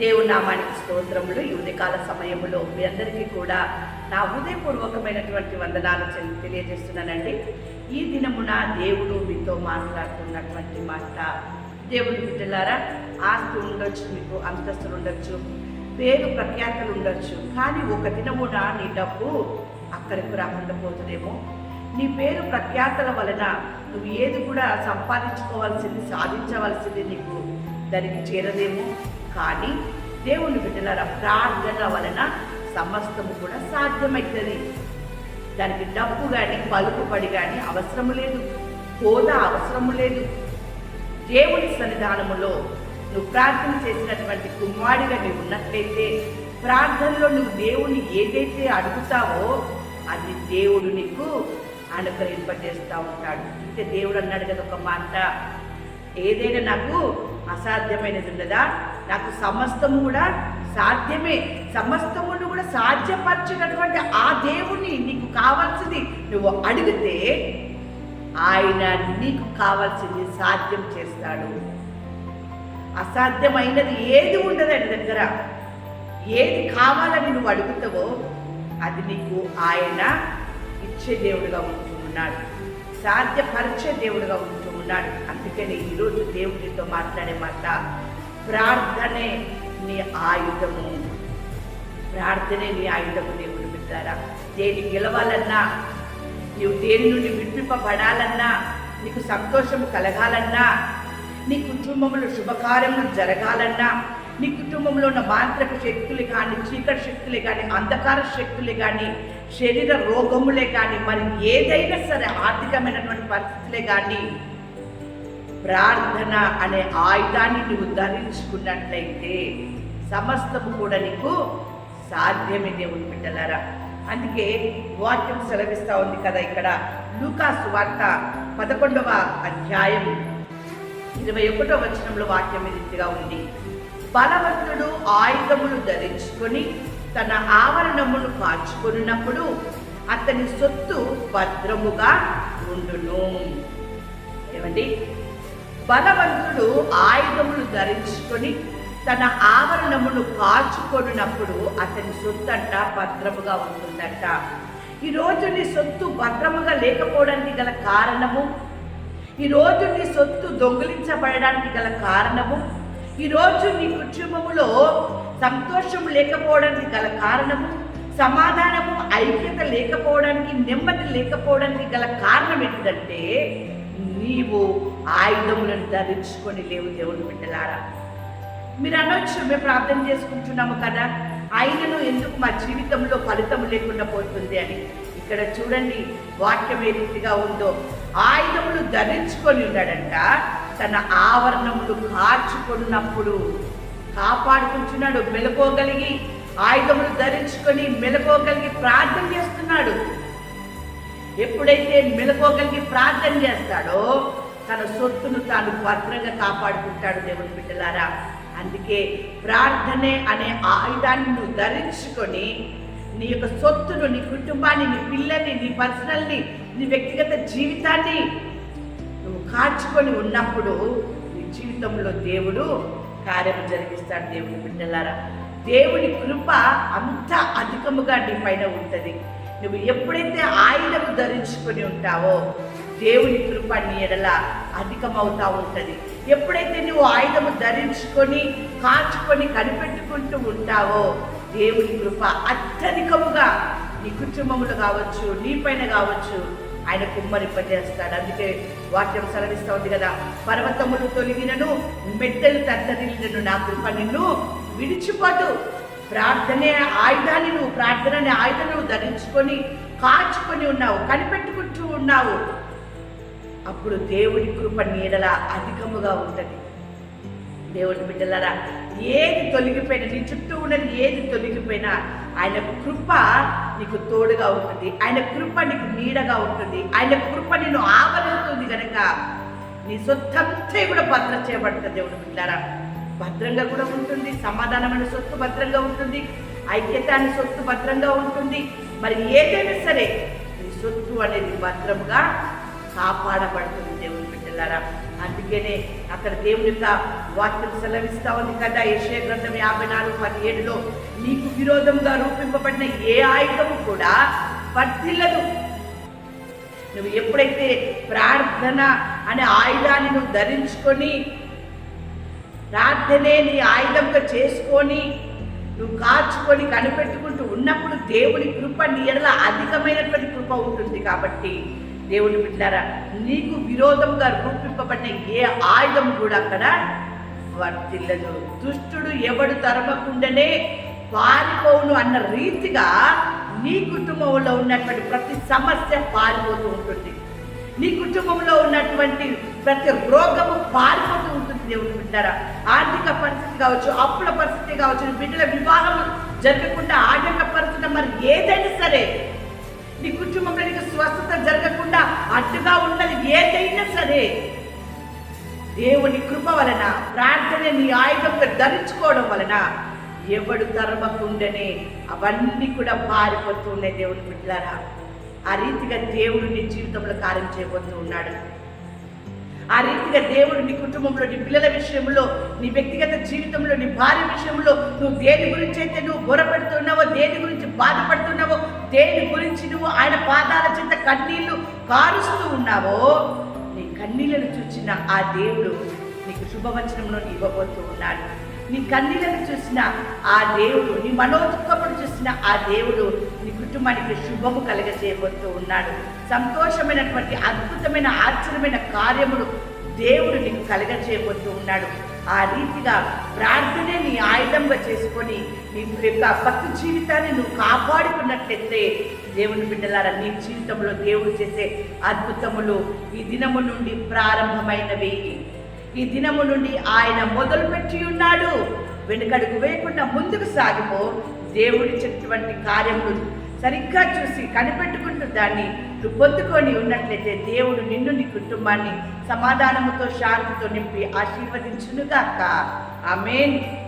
దేవుడి నామానికి స్తోత్రములు. ఈ ఉదయకాల సమయంలో మీ అందరికీ కూడా నా హృదయపూర్వకమైనటువంటి వందనాలు తెలియజేస్తున్నానండి. ఈ దినమున దేవుడు మీతో మాట్లాడుతున్నటువంటి మాట. దేవుడు బిడ్డలారా ఆస్తి ఉండొచ్చు మీకు అంతస్తులు ఉండొచ్చు పేరు ప్రఖ్యాతలు ఉండొచ్చు కానీ ఒక దినమున నీ డబ్బు అక్కడికి రాకుండా పోతుందేమో? నీ పేరు ప్రఖ్యాతల వలన నువ్వు ఏది కూడా సంపాదించుకోవాల్సింది సాధించవలసింది నీకు దానికి చేరదేమో? కానీ దేవుని బిడ్డల ప్రార్థన వలన సమస్తము కూడా సాధ్యమవుతుంది దానికి డబ్బు కానీ పలుకుబడి కానీ అవసరము లేదు. హోదా అవసరము లేదు. దేవుని సన్నిధానములో నువ్వు ప్రార్థన చేసినటువంటి కుమారుడిగా నీవు ఉన్నట్లయితే ప్రార్థనలో నువ్వు దేవుని ఏదైతే అడుగుతావో అది దేవుడు నీకు అనుగ్రహింపజేస్తూ ఉంటాడు. అంటే దేవుడు అన్నాడు కదా ఒక మాట. ఏదైనా నాకు అసాధ్యమైనది ఉన్నదా? నాకు సమస్తము కూడా సాధ్యమే. సమస్తమును కూడా సాధ్యపరచినటువంటి ఆ దేవుని నీకు కావాల్సింది నువ్వు అడిగితే ఆయన నీకు కావాల్సింది సాధ్యం చేస్తాడు. అసాధ్యమైనది ఏది ఉండదు ఆయన దగ్గర. ఏది కావాలని నువ్వు అడుగుతావో అది నీకు ఆయన ఇచ్చే దేవుడుగా ఉంటూ ఉన్నాడు సాధ్యపరిచే దేవుడుగా ఉంటూ ఉన్నాడు అందుకని ఈరోజు దేవుడితో మాట్లాడే మాట ప్రార్థనే నీ ఆయుధము. ప్రార్థనే నీ ఆయుధము దేవుడు బిడ్డారా. దేని గెలవాలన్నా నీవు దేని నుండి విడిపింపబడాలన్నా నీకు సంతోషం కలగాలన్నా నీ కుటుంబంలో శుభకార్యములు జరగాలన్నా నీ కుటుంబంలో ఉన్న మాంత్రిక శక్తులు కానీ చీకటి శక్తులే కానీ అంధకార శక్తులే కానీ శరీర రోగములే కానీ మరి ఏదైనా సరే ఆర్థికమైనటువంటి పరిస్థితులే కానీ ప్రార్థన అనే ఆయుధాన్ని నువ్వు ధరించుకున్నట్లయితే సమస్తము కూడా నీకు సాధ్యమే దేవుని బిడ్డలారా. అందుకే వాక్యం సెలవిస్తూ ఉంది కదా ఇక్కడ. లూకాసు వార్త పదకొండవ అధ్యాయం ఇరవై ఒకటో వచనంలో వాక్యం ఈ రీతిగా ఉంది. బలవంతుడు ఆయుధములు ధరించుకొని తన ఆవరణమును కాచుకున్నప్పుడు అతని సొత్తు భద్రముగా ఉండును. ఏమండి? బలవంతుడు ఆయుధములు ధరించుకొని తన ఆవరణమును కాచుకొనినప్పుడు అతని సొత్తంట భద్రముగా ఉంటుందట. ఈరోజు నీ సొత్తు భద్రముగా లేకపోవడానికి గల కారణము? ఈరోజు నీ సొత్తు దొంగిలించబడడానికి గల కారణము? ఈరోజు నీ కుటుంబములో సంతోషం లేకపోవడానికి గల కారణము? సమాధానము ఐక్యత లేకపోవడానికి నెమ్మది లేకపోవడానికి గల కారణం ఏంటంటే నీవు ఆయుధములను ధరించుకొని లేవు దేవుని బిడ్డలారా. మీరు అనొచ్చు మేము ప్రార్థన చేసుకుంటున్నాము కదా. ఆయనను ఎందుకు మా జీవితంలో ఫలితం లేకుండా పోతుంది అని. ఇక్కడ చూడండి వాక్యం ఏ రీతిగా ఉందో. ఆయుధములు ధరించుకొని ఉన్నాడంట తన ఆవరణములు కాచుకున్నప్పుడు కాపాడుకుంటున్నాడు మెలకోగలిగి ఆయుధములు ధరించుకొని మెలకోగలిగి ప్రార్థన చేస్తున్నాడు. ఎప్పుడైతే మెలకోగలిగి ప్రార్థన చేస్తాడో తన సొత్తును తాను భద్రంగా కాపాడుకుంటాడు దేవుని బిడ్డలారా. అందుకే ప్రార్థనే అనే ఆయుధాన్ని నువ్వు ధరించుకొని నీ యొక్క సొత్తును నీ కుటుంబాన్ని నీ పిల్లల్ని నీ పర్సనల్ని నీ వ్యక్తిగత జీవితాన్ని నువ్వు కాచుకొని ఉన్నప్పుడు నీ జీవితంలో దేవుడు కార్యం జరిగిస్తాడు దేవుని బిడ్డలారా. దేవుని కృప అంత అధికముగా నీ పైన ఉంటుంది. నువ్వు ఎప్పుడైతే ఆయుధము ధరించుకొని ఉంటావో దేవుని కృప నీ ఎడల అధికమవుతూ ఉంటుంది. ఎప్పుడైతే నువ్వు ఆయుధము ధరించుకొని కాచుకొని కనిపెట్టుకుంటూ ఉంటావో దేవుని కృప అత్యధికముగా నీ కుటుంబములు కావచ్చు నీ పైన కావచ్చు ఆయన కుమ్మరింపజేస్తాడు. అందుకే వాక్యం సెలవిస్తూ ఉంది కదా పర్వతములు తొలగినను మెట్టెలు తత్తరిల్లినను నా కృప నిన్ను విడిచిపోదు ప్రార్థనే ఆయుధాన్ని నువ్వు ప్రార్థన అనే ఆయుధం నువ్వు ధరించుకొని కాచుకొని ఉన్నావు కనిపెట్టుకుంటూ ఉన్నావు. అప్పుడు దేవుడి కృప నీడల అధికముగా ఉంటుంది. దేవుడి బిడ్డలారా ఏది తొలగిపోయినా నీ చుట్టూ ఉన్నది ఏది తొలగిపోయినా ఆయన కృప నీకు తోడుగా ఉంటుంది. ఆయన కృప నీకు నీడగా ఉంటుంది. ఆయన కృప నిన్ను ఆవరిస్తుంది కనుక నీ సొత్తంతా కూడా భద్రం చేయబడుతుంది దేవుడు బిడ్డారా భద్రంగా కూడా ఉంటుంది సమాధానమైన సొత్తు భద్రంగా ఉంటుంది ఐక్యత అనే సొత్తు భద్రంగా ఉంటుంది. మరి ఏదైనా సరే నీ సొత్తు అనేది భద్రంగా కాపాడబడుతుంది దేవుని బిడ్డలారా. అందుకనే అక్కడ దేవుని యొక్క వాక్యం సెలవిస్తా ఉంది కదా. యశ్య గ్రంథం యాభై నాలుగు పదిహేడులో నీకు విరోధంగా రూపింపబడిన ఏ ఆయుధము కూడా వర్తిల్లదు నువ్వు ఎప్పుడైతే ప్రార్థన అనే ఆయుధాన్ని నువ్వు ధరించుకొని ప్రార్థనే నీ ఆయుధంగా చేసుకొని నువ్వు కాచుకొని కనిపెట్టుకుంటూ ఉన్నప్పుడు దేవుని కృప నీ ఎడల అధికమైనటువంటి కృప ఉంటుంది కాబట్టి దేవుని బిడ్డారా నీకు విరోధంగా రూపింపబడిన ఏ ఆయుధం కూడా అక్కడ వర్తిల్లదు. దుష్టుడు ఎవడు తరమకుండానే పారిపోవును అన్న రీతిగా నీ కుటుంబంలో ఉన్నటువంటి ప్రతి సమస్య పారిపోతూ ఉంటుంది. నీ కుటుంబంలో ఉన్నటువంటి ప్రతి రోగము పారిపోతూ ఉంటుంది దేవుని బిడ్డారా ఆర్థిక పరిస్థితి కావచ్చు అప్పుల పరిస్థితి కావచ్చు బిడ్డల వివాహం జరగకుండా ఆటంకపరుచున్న మరి ఏదైనా సరే నీ కుటుంబంలో నీకు స్వస్థత జరగకుండా అడ్డుగా ఉన్నది ఏదైనా సరే దేవుని కృప వలన ప్రార్థన నీ ఆయుధంగా ధరించుకోవడం వలన ఎవడు తరమకుండానే అవన్నీ కూడా పారిపోతూ ఉన్నాయి దేవుని బిడ్డలారా. ఆ రీతిగా దేవుడు నీ జీవితంలో కార్యం చేయబోతూ ఉన్నాడు. ఆ రీతిగా దేవుడు నీ కుటుంబంలో నీ పిల్లల విషయంలో నీ వ్యక్తిగత జీవితంలో నీ భార్య విషయంలో నువ్వు దేని గురించి అయితే నువ్వు బొరపెడుతున్నావో దేని గురించి బాధపడుతున్నావో దేని గురించి నువ్వు ఆయన పాదాల చెంత కన్నీళ్ళు కారుస్తూ ఉన్నావో నీ కన్నీళ్ళను చూచిన ఆ దేవుడు నీకు శుభవచనంలో ఇవ్వబోతూ ఉన్నాడు. నీ కన్నీళ్ళను చూసిన ఆ దేవుడు నీ మనోదుఖమును చూసిన ఆ దేవుడు కుటుంబానికి శుభము కలగజేయబోతూ ఉన్నాడు. సంతోషమైనటువంటి అద్భుతమైన ఆశ్చర్యమైన కార్యములు దేవుడు నీకు కలగజేయబోతూ ఉన్నాడు. ఆ రీతిగా ప్రార్థనే నీ ఆయుధంగా చేసుకొని నీ యొక్క భక్తి జీవితాన్ని నువ్వు కాపాడుకున్నట్లయితే దేవుని బిడ్డలారా నీ జీవితంలో దేవుడు చేసే అద్భుతములు ఈ దినము నుండి ప్రారంభమైనవి. ఈ దినము నుండి ఆయన మొదలుపెట్టి ఉన్నాడు. వెనుకడుగు వేయకుండా ముందుకు సాగిపో. దేవుడి దేవుడిచ్చినటువంటి కార్యములు సరిగ్గా చూసి కనిపెట్టుకుంటూ దాన్ని నువ్వు పొందుకొని ఉన్నట్లయితే దేవుడు నిన్ను నీ కుటుంబాన్ని సమాధానముతో శాంతితో నింపి ఆశీర్వదించునుగాక. ఆమెన్.